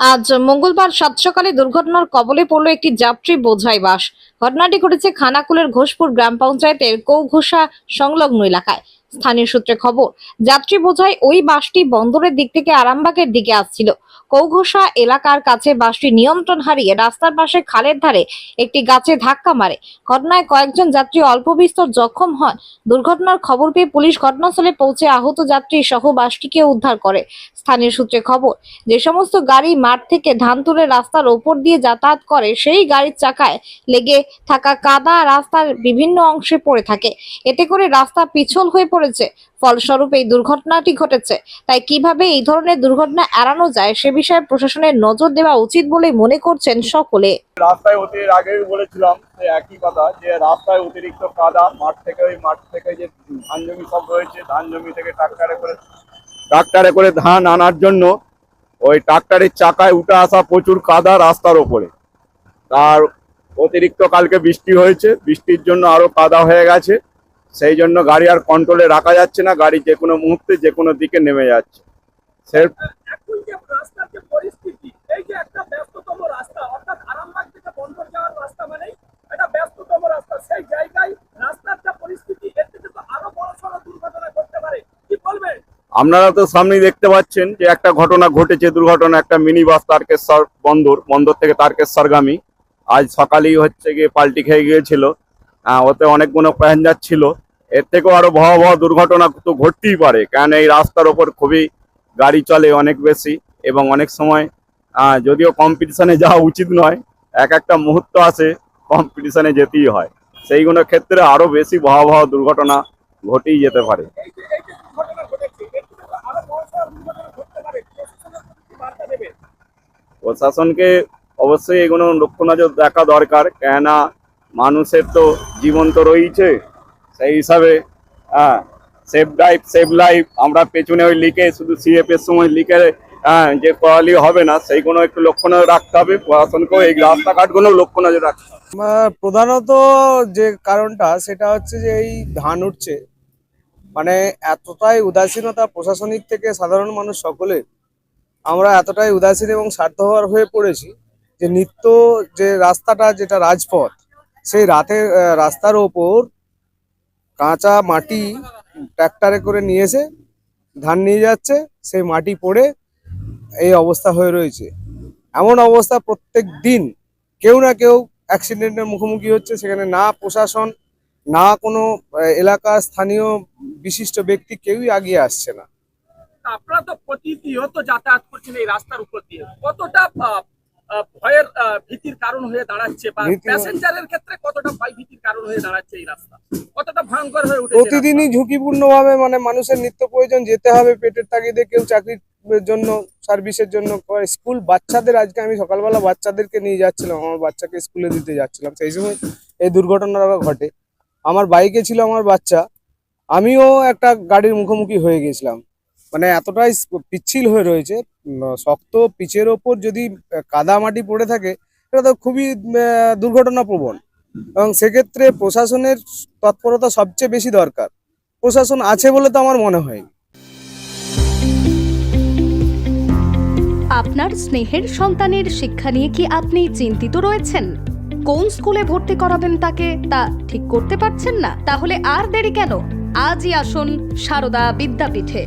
আজ মঙ্গলবার সাত সকালে দুর্ঘটনার কবলে পড়ল একটি যাত্রী বোঝাই বাস। ঘটনাটি ঘটেছে খানাকুলের ঘোষপুর গ্রাম পঞ্চায়েতের কৌঘোষা সংলগ্ন এলাকায়। স্থানীয় সূত্রে খবর, যাত্রী বোঝাই ওই বাসটি বন্দরের দিক থেকে আরামবাগের দিকে আসছিল। কৌঘোষা এলাকার কাছে বাসটি নিয়ন্ত্রণ হারিয়ে রাস্তার পাশে খালের ধারে একটি গাছে ধাক্কা মারে। ঘটনায় কয়েকজন যাত্রী অল্প বিস্তর জখম হন। দুর্ঘটনার খবর পেয়ে পুলিশ ঘটনাস্থলে পৌঁছে আহত যাত্রী সহ বাসটিকে উদ্ধার করে। স্থানীয় সূত্রে খবর, যে সমস্ত গাড়ি মাঠ থেকে ধান তুলে রাস্তার ওপর দিয়ে যাতায়াত করে, সেই গাড়ির চাকায় লেগে থাকা কাদা রাস্তার বিভিন্ন অংশে পড়ে থাকে। এতে করে রাস্তা পিছল হয়ে পড়েছে ফলস্বরূপ এই দুর্ঘটনাটি ঘটেছে। তাই কীভাবে এই ধরনের দুর্ঘটনা এড়ানো যায় সে বিষয়ে প্রশাসনের নজর দেওয়া উচিত বলে মনে করছেন সকলে। রাস্তায় অতি আগেই বলেছিলাম যে একই কথা, যে রাস্তায় অতিরিক্ত কাদা, মাঠ থেকে ওই মাঠ থেকে যে ধান জমি সব রয়েছে, ধান জমি থেকে ট্রাক্টারে করে ট্রাক্টারে করে ধান আনার জন্য ওই ট্রাক্টারের চাকায় উঠে আসা প্রচুর কাদা রাস্তার ওপরে। তার অতিরিক্ত কালকে বৃষ্টি হয়েছে, বৃষ্টির জন্য আরও কাদা হয়ে গেছে। সেই জন্য গাড়ি আর কন্ট্রোলে রাখা যাচ্ছে না গাড়ি যে কোনো মুহূর্তে যে কোনো দিকে নেমে যাচ্ছে। আপনারা তো সামনেই দেখতে পাচ্ছেন যে একটা ঘটনা ঘটেছে দুর্ঘটনা একটা মিনি বাস তারকেশ্বর বন্দর বন্দর থেকে তারকেশ্বরগামী। আজ সকালেই হচ্ছে গিয়ে পাল্টি খেয়ে গিয়েছিল। ওতে অনেকগুলো প্যাসেঞ্জার ছিল। এর থেকেও আরও ভয়াবহ দুর্ঘটনা তো ঘটতেই পারে কারণ এই রাস্তার ওপর খুবই গাড়ি চলে অনেক বেশি এবং অনেক সময় যদিও কম্পিটিশনে যাওয়া উচিত নয়, এক একটা মুহূর্ত আসে কম্পিটিশনে যেতেই হয়। সেইগুলো ক্ষেত্রে আরও বেশি ভয়াবহ দুর্ঘটনা ঘটেই যেতে পারে। প্রশাসনকে অবশ্যই এগুলো লক্ষ্য নজর দেখা দরকার, কেননা মানুষের তো জীবন তো রয়েছে। সেই হিসাবে হ্যাঁ সেফ ড্রাইভ সেভ লাইফ আমরা পেছনে ওই লিখে শুধু সিএফ এর সময় লিখে হ্যাঁ যে করালি হবে না, সেইগুলো একটু লক্ষ্য নজর রাখতে হবে। প্রশাসনকেও এই রাস্তাঘাটগুলো লক্ষ্য নজর রাখতে প্রধানত যে কারণটা, সেটা হচ্ছে যে এই ধান উঠছে। মানে এতটাই উদাসীনতা প্রশাসনিক থেকে সাধারণ মানুষ সকলে, আমরা এতটাই উদাসীন এবং স্বার্থপর হয়ে পড়েছি যে নিত্য যে রাস্তাটা, যেটা রাজপথ সেই আহ, রাস্তার ওপর কাঁচা মাটি ট্র্যাক্টরে করে নিয়ে এসে ধান নিয়ে যাচ্ছে সেই মাটি পড়ে এই অবস্থা হয়ে রয়েছে। এমন অবস্থা প্রত্যেক দিন। কেউ না কেউ অ্যাক্সিডেন্টের মুখোমুখি হচ্ছে। সেখানে না প্রশাসন না কোনো এলাকার স্থানীয় বিশিষ্ট ব্যক্তি কেউই আগিয়ে আসছে না। আপনারা তো প্রতিনিয়ত যাতায়াত করছেন এই রাস্তার উপর দিয়ে। কতটা ভয়ের ভীতির কারণ হয়ে দাঁড়াচ্ছে বা প্যাসেঞ্জারের ক্ষেত্রে কতটা ভয় ভীতির কারণ হয়ে দাঁড়াচ্ছে এই রাস্তা? কতটা ভয়ঙ্কর হয়ে উঠেছে প্রতিদিনই ঝুঁকিপূর্ণ ভাবে মানে মানুষের নিত্য প্রয়োজন যেতে হবে পেটের তাগিদে কেউ চাকরির জন্য সার্ভিসের জন্য স্কুল বাচ্চাদের আজকে আমি সকালবেলা বাচ্চাদেরকে নিয়ে যাচ্ছিলাম আমার বাচ্চাকে স্কুলে দিতে যাচ্ছিলাম। সেই সময় এই দুর্ঘটনাটা ঘটে। আমার বাইকে ছিল আমার বাচ্চা আমিও একটা গাড়ির মুখোমুখি হয়ে গেছিলাম। মানে এতটাই পিচ্ছিল হয়ে রয়েছে শক্ত পিচের ওপর যদি কাদা মাটি পড়ে থাকে এটা তো খুবই আহ, দুর্ঘটনাপ্রবণ। এবং সেক্ষেত্রে প্রশাসনের তৎপরতা সবচেয়ে বেশি দরকার। প্রশাসন আছে বলে তো আমার মনে হয়। আপনার স্নেহের সন্তানের শিক্ষা নিয়ে কি আপনি চিন্তিত রয়েছেন? কোন স্কুলে ভর্তি করাবেন তাকে তা ঠিক করতে পারছেন না? তাহলে আর দেরি কেন? আজই আসুন সারদা বিদ্যাপীঠে।